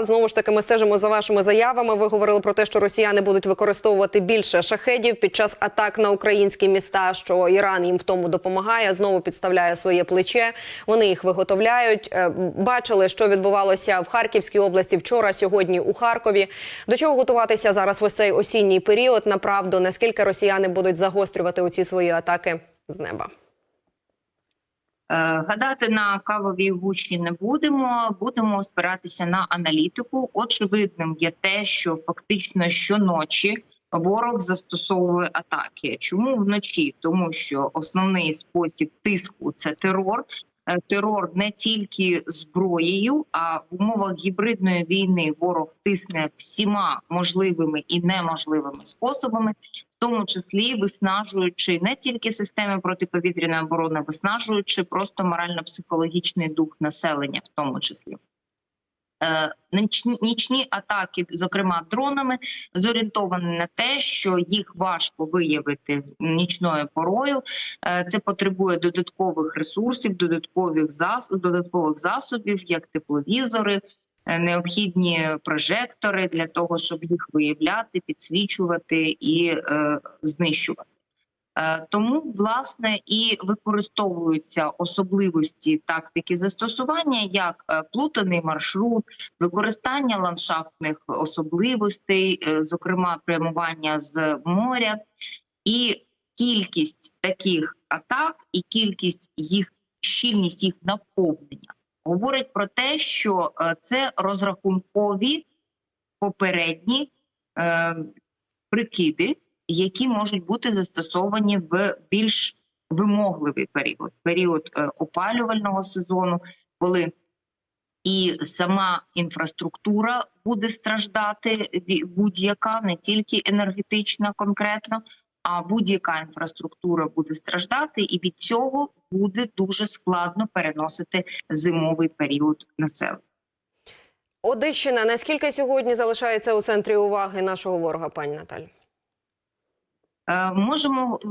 Знову ж таки, ми стежимо за вашими заявами. Ви говорили про те, що росіяни будуть використовувати більше шахедів під час атак на українські міста. Що Іран їм в тому допомагає, знову підставляє своє плече. Вони їх виготовляють. Е, Бачили, що відбувалося в Харківській області вчора, сьогодні у Харкові. До чого готуватися зараз в ось цей осінній період? Направду, наскільки росіяни будуть загострювати оці свої атаки з неба? Е, Гадати на кавовій гущі не будемо. Будемо спиратися на аналітику. Очевидним є те, що фактично щоночі ворог застосовує атаки. Чому вночі? Тому що основний спосіб тиску це терор. Е, Терор не тільки зброєю, а в умовах гібридної війни ворог тисне всіма можливими і неможливими способами, тому числі виснажуючи не тільки системи протиповітряної оборони, виснажуючи просто морально-психологічний дух населення, в тому числі. Е, Нічні, атаки, зокрема дронами, зорієнтовані на те, що їх важко виявити нічною порою. Е, Це потребує додаткових ресурсів, додаткових засоб, додаткових засобів, як тепловізори, необхідні прожектори для того, щоб їх виявляти, підсвічувати і е, знищувати. Е, Тому власне і використовуються особливості тактики застосування, як е, плутаний маршрут, використання ландшафтних особливостей, е, зокрема прямування з моря, і кількість таких атак, і кількість їх щільність їх наповнення говорить про те, що е, це розрахункові попередні е, прикиди які можуть бути застосовані в більш вимогливий період. Період е, опалювального сезону, коли і сама інфраструктура буде страждати будь-яка, не тільки енергетична конкретно, а будь-яка інфраструктура буде страждати, і від цього буде дуже складно переносити зимовий період населення. Одещина наскільки сьогодні залишається у центрі уваги нашого ворога, пані Наталі? Е, Можемо е,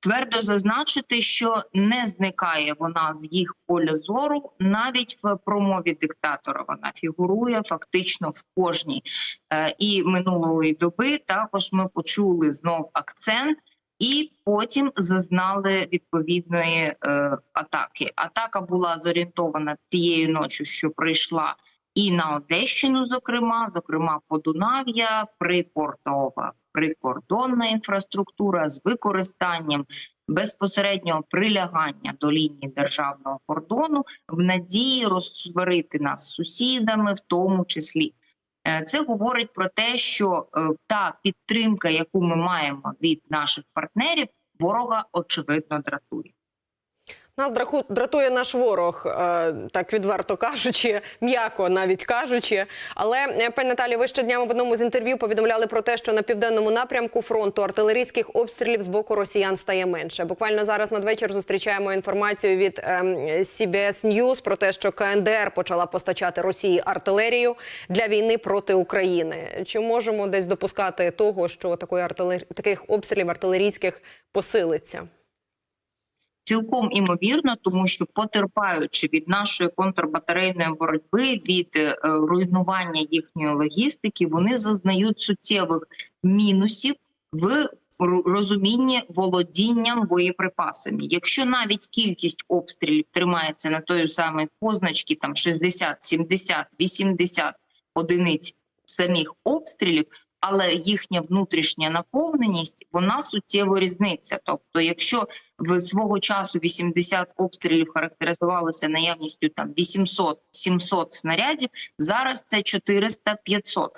твердо зазначити, що не зникає вона з їх поля зору. Навіть в промові диктатора вона фігурує фактично в кожній. Е, І минулої доби також ми почули знов акцент. І потім зазнали відповідної е, атаки. Атака була зорієнтована цією ночі, що прийшла і на Одещину, зокрема, зокрема Подунав'я, припортова, прикордонна інфраструктура з використанням безпосереднього прилягання до лінії державного кордону в надії розсварити нас сусідами, в тому числі. Е, Це говорить про те, що е, та підтримка, яку ми маємо від наших партнерів, ворога очевидно дратує. Нас дратує наш ворог, е, так відверто кажучи, м'яко навіть кажучи. Але е, пані Наталі, ви ще в одному з інтерв'ю повідомляли про те, що на південному напрямку фронту артилерійських обстрілів з боку росіян стає менше. Буквально зараз надвечір зустрічаємо інформацію від ем, CBS News про те, що КНДР почала постачати Росії артилерію для війни проти України. Чи можемо десь допускати того, що такої артилер... таких обстрілів артилерійських посилиться? Цілком імовірно, тому що потерпаючи від нашої контрбатарейної боротьби, від е, руйнування їхньої логістики, вони зазнають суттєвих мінусів в розумінні володінням боєприпасами. Якщо навіть кількість обстрілів тримається на той самій позначці, там 60, 70, 80 одиниць самих обстрілів, але їхня внутрішня наповненість вона суттєво різниця. Тобто, якщо в свого часу 80 обстрілів характеризувалися наявністю там 800-700 снарядів, зараз це 400-500.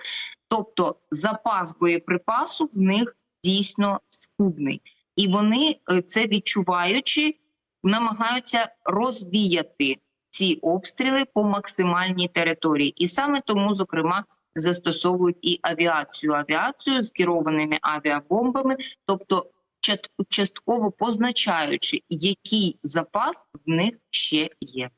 Тобто запас боєприпасу в них дійсно скудний, і вони е, це відчуваючи, намагаються розвіяти ці обстріли по максимальній території, і саме тому, зокрема, застосовують і авіацію, авіацію з керованими авіабомбами, тобто частково позначаючи, який запас в них ще є.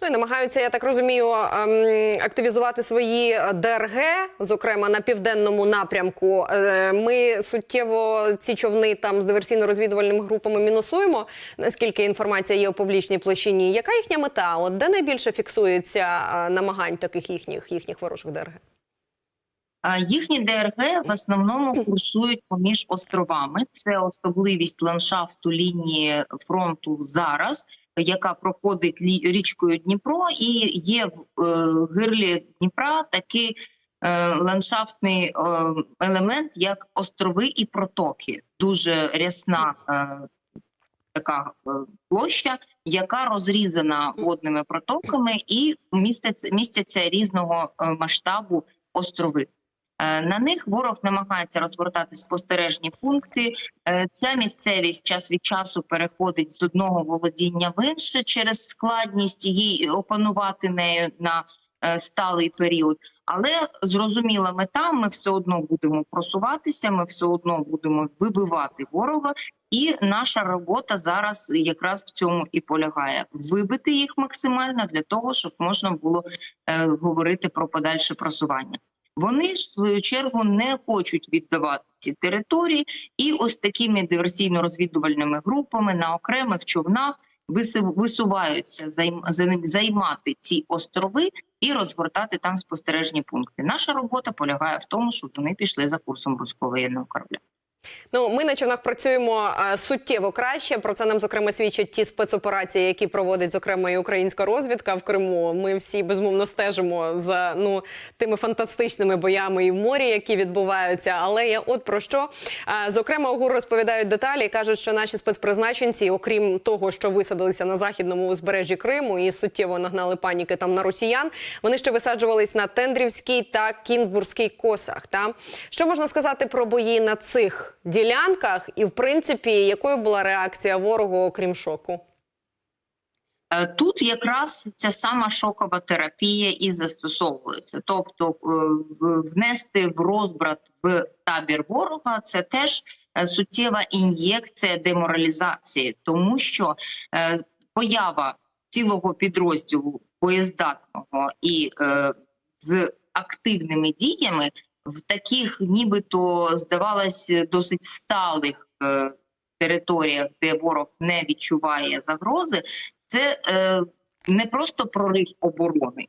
Ну і намагаються, я так розумію, ем, активізувати свої ДРГ, зокрема на південному напрямку. Е, Ми суттєво ці човни там з диверсійно-розвідувальними групами мінусуємо. Наскільки інформація є у публічній площині? Яка їхня мета? От де найбільше фіксується е, намагань таких їхніх їхніх ворожих ДРГ? Їхні ДРГ в основному курсують поміж островами. Це особливість ландшафту лінії фронту зараз, яка проходить річкою Дніпро, і є в е, гирлі Дніпра такий е, ландшафтний е, елемент, як острови і протоки. Дуже рясна така площа, яка розрізана водними протоками, і містяться, містяться різного масштабу острови. Е, На них ворог намагається розгортати спостережні пункти. Е, Ця місцевість час від часу переходить з одного володіння в інше через складність її опанувати нею на е, сталий період. Але зрозуміла мета: ми все одно будемо просуватися, ми все одно будемо вибивати ворога. І наша робота зараз якраз в цьому і полягає: вибити їх максимально для того, щоб можна було говорити про подальше просування. Вони ж в свою чергу не хочуть віддавати ці території, і ось такими диверсійно-розвідувальними групами на окремих човнах висуваються займ- займ- займати ці острови і розгортати там спостережні пункти. Наша робота полягає в тому, щоб вони пішли за курсом руського воєнного корабля. Ну, ми на човнах працюємо е, суттєво краще. Про це нам зокрема свідчать ті спецоперації, які проводить зокрема і українська розвідка в Криму. Ми всі безмовно стежимо за ну тими фантастичними боями і в морі, які відбуваються. Але я от про що Е, зокрема ОГУР розповідають деталі кажуть, що наші спецпризначенці, окрім того, що висадилися на західному узбережжі Криму і суттєво нагнали паніки там на росіян, вони ще висаджувались на Тендрівській та Кінбурзькій косах. Та що можна сказати про бої на цих ділянках, і в принципі, якою була реакція ворогу, окрім шоку? Е, Тут якраз ця сама шокова терапія і застосовується. Тобто е, внести в розбрат в табір ворога це теж е, суттєва ін'єкція деморалізації, тому що поява цілого підрозділу боєздатного і з активними діями в таких, нібито здавалось, досить сталих е, територіях, де ворог не відчуває загрози, це е, не просто прорив оборони,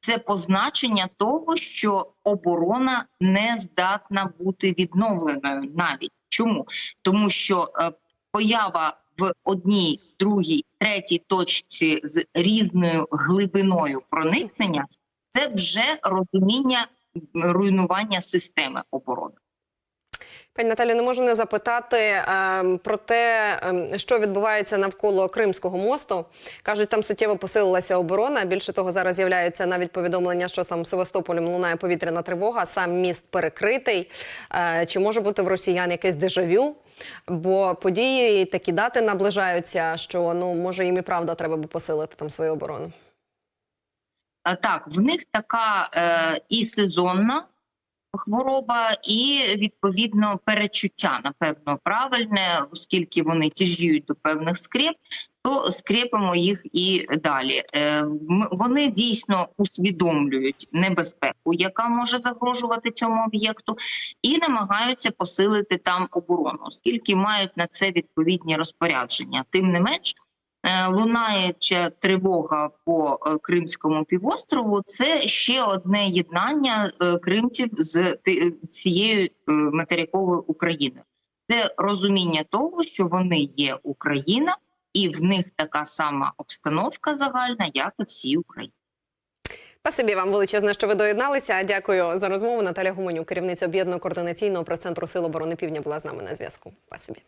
це позначення того, що оборона не здатна бути відновленою навіть. Чому? Тому що е, поява в одній, другій, третій точці з різною глибиною проникнення це вже розуміння руйнування системи оборони. Пані Наталі, не можу не запитати е, про те, е, що відбувається навколо Кримського мосту. Кажуть, там суттєво посилилася оборона. Більше того, зараз з'являється навіть повідомлення, що сам Севастополем лунає повітряна тривога, сам міст перекритий. Е, чи може бути в росіян якесь дежавю? Бо події такі дати наближаються, що ну може їм і правда треба би посилити там свою оборону. А, Так, в них така е, і сезонна хвороба, і відповідно перечуття, напевно, правильне, оскільки вони тяжіють до певних скреп, то скрепимо їх і далі. Е, вони дійсно усвідомлюють небезпеку, яка може загрожувати цьому об'єкту, і намагаються посилити там оборону, оскільки мають на це відповідні розпорядження. Тим не менш. Е, Лунаюча тривога по е, Кримському півострову це ще одне єднання е, кримців з цією материковою Україною. Це розуміння того, що вони є Україна, і в них така сама обстановка загальна, як і всій Україні. Спасибі вам величезне, що ви доєдналися. Дякую за розмову. Наталя Гуменюк, керівниця об'єднаного координаційного прес-центру Сил оборони Півдня, була з нами на зв'язку. Спасибі.